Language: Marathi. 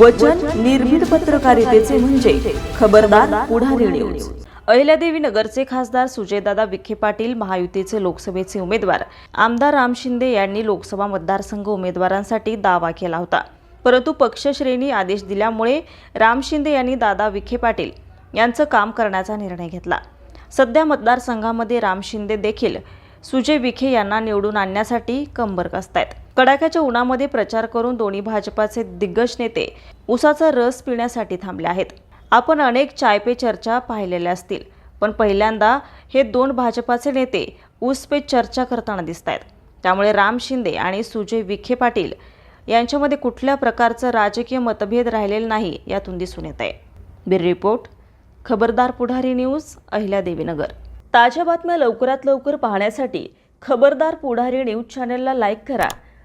वचन निर्भीड पत्रकारितेचे म्हणजे खबरदार पुढारी न्यूज अहिल्यादेवी नगरचे खासदार सुजयदादा विखे पाटील महायुतीचे लोकसभेचे उमेदवार आमदार राम शिंदे यांनी लोकसभा मतदारसंघ उमेदवारांसाठी दावा केला होता. परंतु पक्षश्रेणी आदेश दिल्यामुळे राम शिंदे यांनी दादा विखे पाटील यांचं काम करण्याचा निर्णय घेतला. सध्या मतदारसंघामध्ये राम शिंदे देखील सुजय विखे यांना निवडून आणण्यासाठी कंबर कसतायत कडाक्याच्या उन्हामध्ये प्रचार करून दोन्ही भाजपाचे दिग्गज नेते उसाचा रस पिण्यासाठी थांबले आहेत. आपण अनेक चाय पे चर्चा पाहिलेल्या असतील पण पहिल्यांदा हे दोन भाजपाचे नेते ऊस पे चर्चा करताना दिसत आहेत. त्यामुळे राम शिंदे आणि सुजय विखे पाटील यांच्यामध्ये कुठल्या प्रकारचं राजकीय मतभेद राहिलेलं नाही यातून दिसून येत आहे. बिर रिपोर्ट खबरदार पुढारी न्यूज अहिल्यादेवीनगर ताज्या बातम्या लवकरात लवकर पाहण्यासाठी खबरदार पुढारी न्यूज चॅनलला लाईक करा.